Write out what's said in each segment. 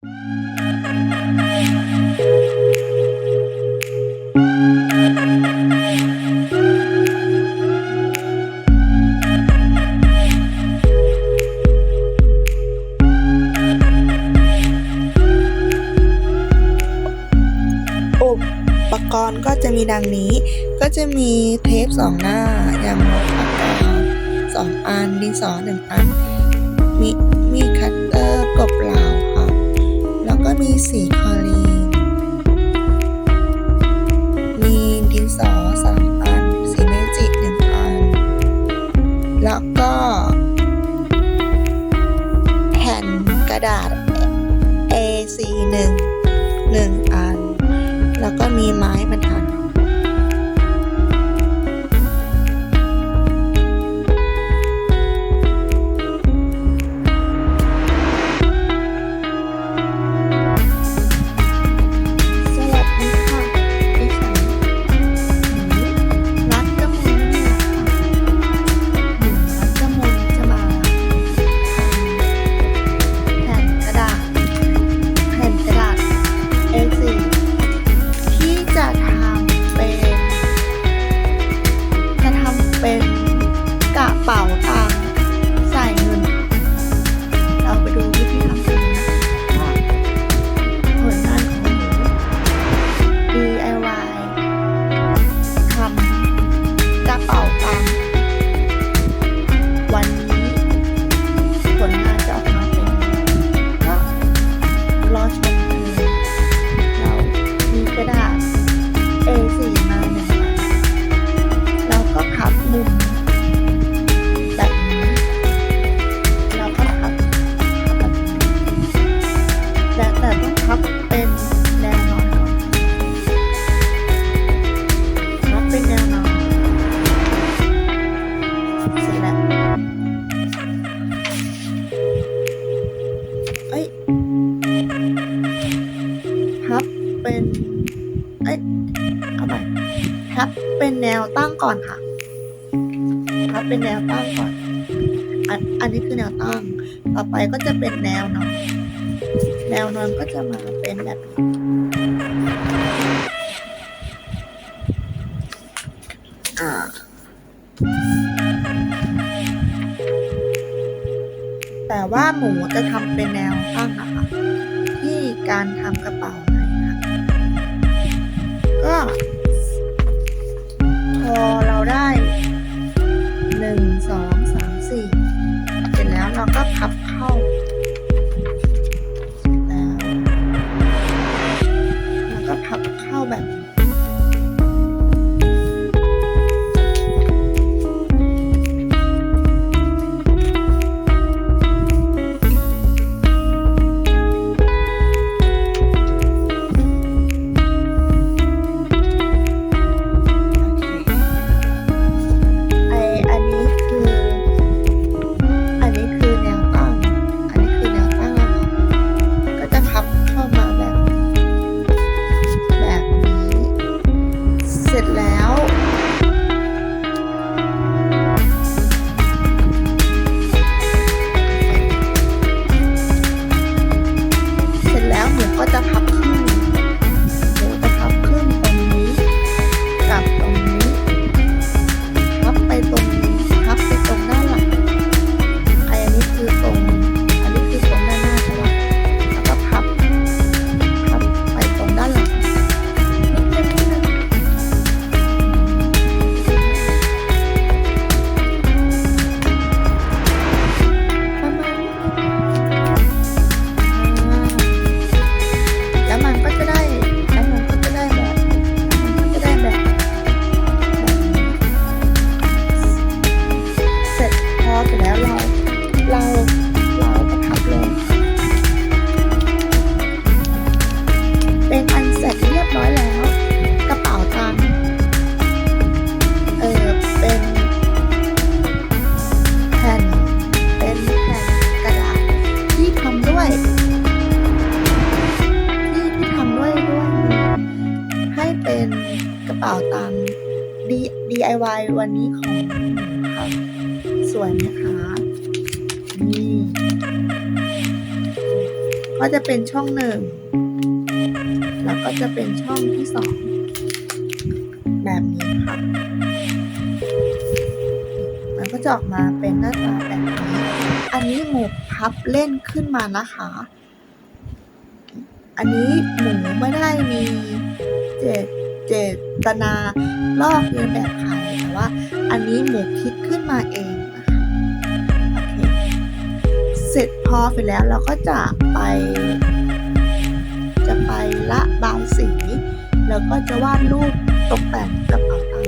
ปกรณ์ก็จะมีดังนี้ ก็จะมีเทปสองหน้าอย่างปากกาสองอันดินสอหนึ่งอันมี สี่คอลี เป็น เอ้ยเข้าไปม่ทับเป็นแนวตั้งก่อนค่ะทับเป็นแนวตั้งก่อน อันอันนี้คือแนวตั้ง ต่อไปก็จะเป็นแนวนอนแนวนอนก็จะมาเป็นแบบแต่ว่าหมูจะทำเป็นแนวตั้งอะค่ะที่การทำกระเป๋า Amen. จะเป็นช่องหนึ่งแล้วก็จะเป็นช่องที่สองแบบนี้ค่ะ มันก็จะออกมาเป็นหน้าตาแบบนี้ อันนี้หมูพับเล่นขึ้นมานะคะ อันนี้หมูไม่ได้มีเจตเจตนาลอกเลียนแบบใครแต่ว่า อันนี้หมูคิดขึ้นมาเอง เสร็จพอไปแล้วเราก็จะไป จะไปละบายสี แล้วก็จะวาดรูปตกแต่งกระเป๋าตังค์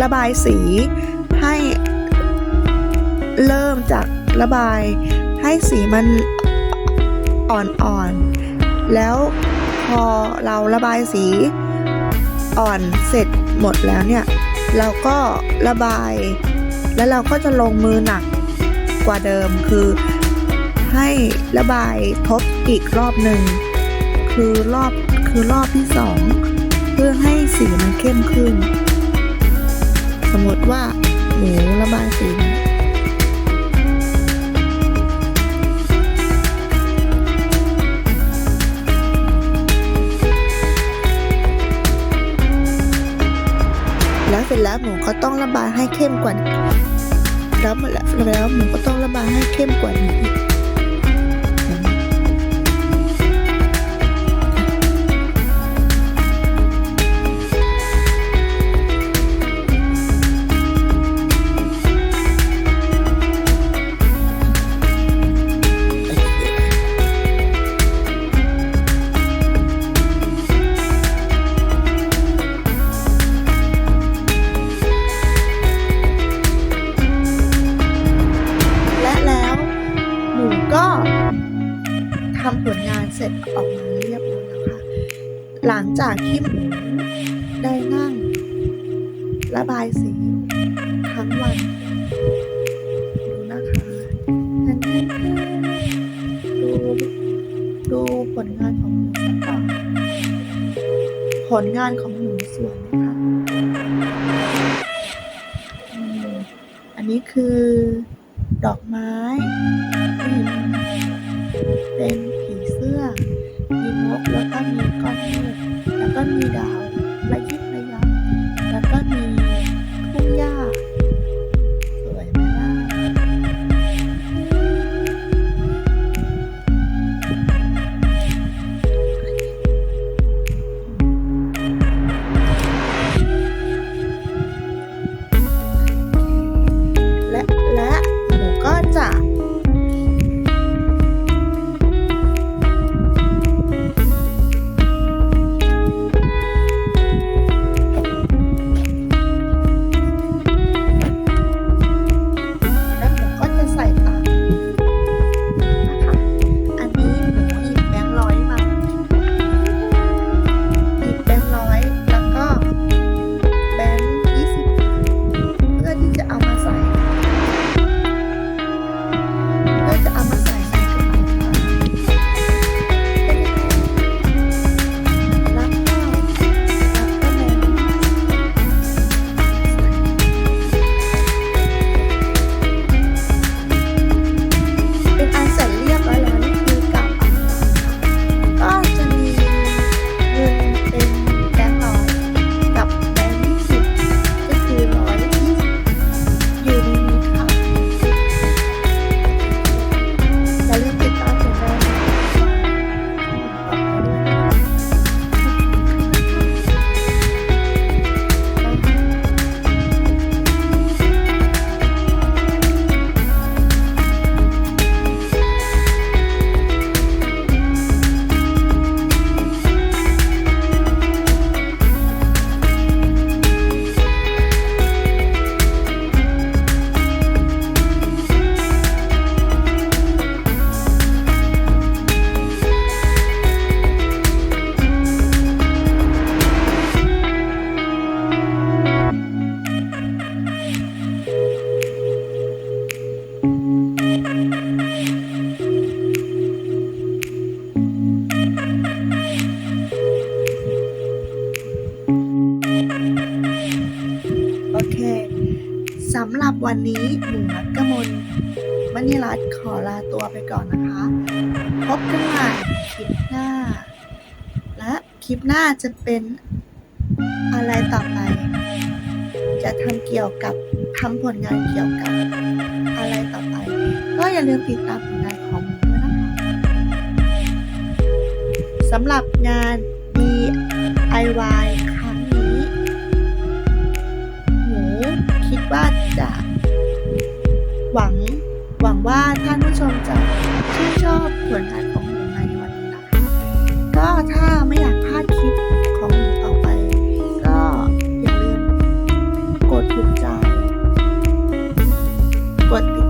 ระบายสีให้เริ่มจากระบายให้สีมันอ่อนๆ แล้วพอเราระบายสีอ่อนเสร็จหมดแล้วเนี่ย เราก็ระบาย แล้วเราก็จะลงมือหนักกว่าเดิมคือ ให้ระบายทบอีกรอบหนึ่งคือรอบคือรอบที่สองเพื่อให้สีมันเข้มขึ้น สมมติว่าหมูระบายสีแล้วเสร็จแล้วหมูก็ต้องระบายให้เข้มกว่าแล้วหมดแล้วแล้วหมูก็ต้องระบายให้เข้มกว่านี้ ทำผลงานเสร็จออกมาเรียบร้อยแล้วค่ะ หลังจากที่หมูได้นั่ง ระบายสีทั้งวันดูนะคะนั่ดูดูผลงานของหมูสักก่อนผลงานของหมูสวยไหมคะอันนี้คือ วันนี้หนูนัดกมลมณีรัตน์ขอลาตัวไปก่อนนะคะ พบกันใหม่คลิปหน้า และคลิปหน้าจะเป็นอะไรต่อไป จะทำเกี่ยวกับทำผลงานเกี่ยวกับ อะไรต่อไป ก็อย่าลืมติดตามผลงานของหนูด้วยนะคะสำหรับงาน DIY ครั้งนี้หนูคิดว่าจะ หวังหวังว่าท่านผู้ชมจะชื่นชอบผลงานของหนูในวันนี้นะคะก็ถ้าไม่อยากพลาดคลิปของหนูต่อไป ก็อย่าลืมกดถูกใจกดติด